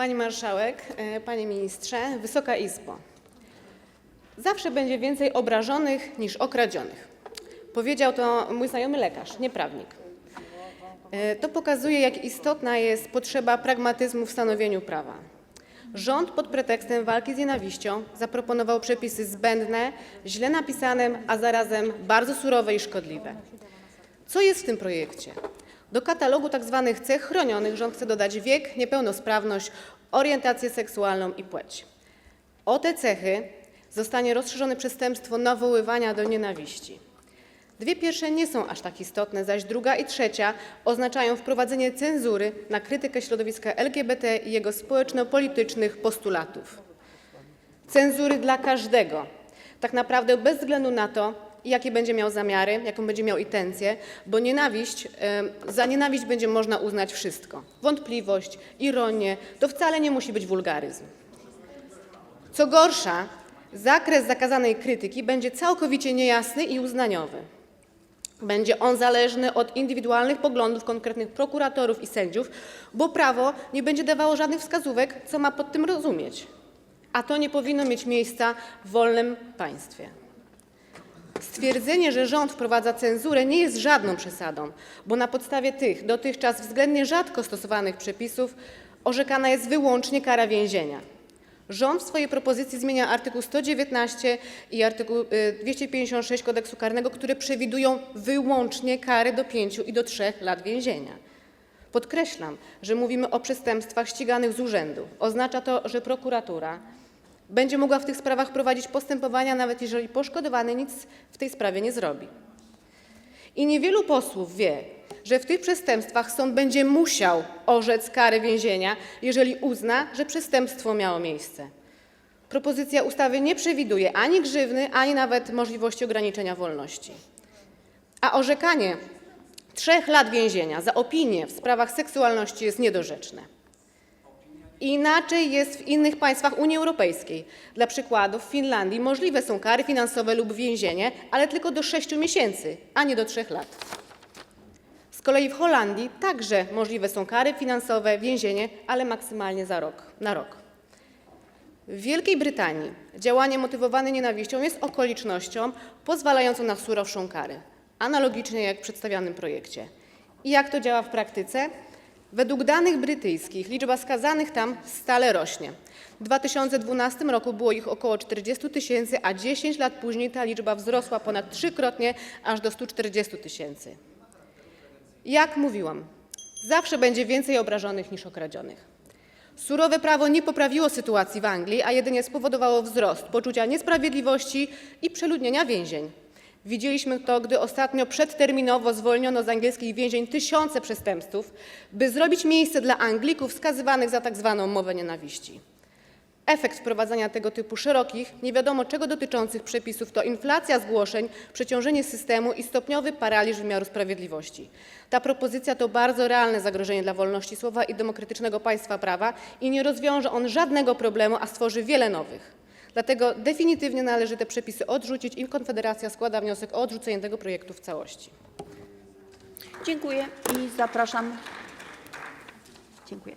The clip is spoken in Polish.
Pani Marszałek, e, Panie Ministrze, Wysoka Izbo. Zawsze będzie więcej obrażonych niż okradzionych. Powiedział to mój znajomy lekarz, nie prawnik. E, To pokazuje, jak istotna jest potrzeba pragmatyzmu w stanowieniu prawa. Rząd pod pretekstem walki z nienawiścią zaproponował przepisy zbędne, źle napisane, a zarazem bardzo surowe i szkodliwe. Co jest w tym projekcie? Do katalogu tzw. cech chronionych rząd chce dodać wiek, niepełnosprawność, orientację seksualną i płeć. O te cechy zostanie rozszerzone przestępstwo nawoływania do nienawiści. Dwie pierwsze nie są aż tak istotne, zaś druga i trzecia oznaczają wprowadzenie cenzury na krytykę środowiska LGBT i jego społeczno-politycznych postulatów cenzury dla każdego, tak naprawdę bez względu na to, jakie będzie miał zamiary, jaką będzie miał intencję, bo nienawiść, za nienawiść będzie można uznać wszystko. Wątpliwość, ironię, to wcale nie musi być wulgaryzm. Co gorsza, zakres zakazanej krytyki będzie całkowicie niejasny i uznaniowy. Będzie on zależny od indywidualnych poglądów konkretnych prokuratorów i sędziów, bo prawo nie będzie dawało żadnych wskazówek, co ma pod tym rozumieć. A to nie powinno mieć miejsca w wolnym państwie. Stwierdzenie, że rząd wprowadza cenzurę, nie jest żadną przesadą, bo na podstawie tych dotychczas względnie rzadko stosowanych przepisów orzekana jest wyłącznie kara więzienia. Rząd w swojej propozycji zmienia artykuł 119 i y, 256 kodeksu karnego, które przewidują wyłącznie kary do 5 i do 3 lat więzienia. Podkreślam, że mówimy o przestępstwach ściganych z urzędu. Oznacza to, że prokuratura będzie mogła w tych sprawach prowadzić postępowania, nawet jeżeli poszkodowany nic w tej sprawie nie zrobi. I niewielu posłów wie, że w tych przestępstwach sąd będzie musiał orzec karę więzienia, jeżeli uzna, że przestępstwo miało miejsce. Propozycja ustawy nie przewiduje ani grzywny, ani nawet możliwości ograniczenia wolności. A orzekanie trzech lat więzienia za opinię w sprawach seksualności jest niedorzeczne. Inaczej jest w innych państwach Unii Europejskiej. Dla przykładu w Finlandii możliwe są kary finansowe lub więzienie, ale tylko do 6 miesięcy, a nie do 3 lat. Z kolei w Holandii także możliwe są kary finansowe, więzienie, ale maksymalnie za rok, na rok. W Wielkiej Brytanii działanie motywowane nienawiścią jest okolicznością pozwalającą na surowszą karę, analogicznie jak w przedstawianym projekcie. I jak to działa w praktyce? Według danych brytyjskich liczba skazanych tam stale rośnie. W 2012 roku było ich około 40 tysięcy, a 10 lat później ta liczba wzrosła ponad trzykrotnie, aż do 140 tysięcy. Jak mówiłam, zawsze będzie więcej obrażonych niż okradzionych. Surowe prawo nie poprawiło sytuacji w Anglii, a jedynie spowodowało wzrost poczucia niesprawiedliwości i przeludnienia więzień. Widzieliśmy to, gdy ostatnio przedterminowo zwolniono z angielskich więzień tysiące przestępców, by zrobić miejsce dla Anglików skazywanych za tak zwaną mowę nienawiści. Efekt wprowadzania tego typu szerokich, nie wiadomo czego dotyczących przepisów to inflacja zgłoszeń, przeciążenie systemu i stopniowy paraliż wymiaru sprawiedliwości. Ta propozycja to bardzo realne zagrożenie dla wolności słowa i demokratycznego państwa prawa i nie rozwiąże on żadnego problemu, a stworzy wiele nowych. Dlatego definitywnie należy te przepisy odrzucić i Konfederacja składa wniosek o odrzucenie tego projektu w całości. Dziękuję i zapraszam. Dziękuję.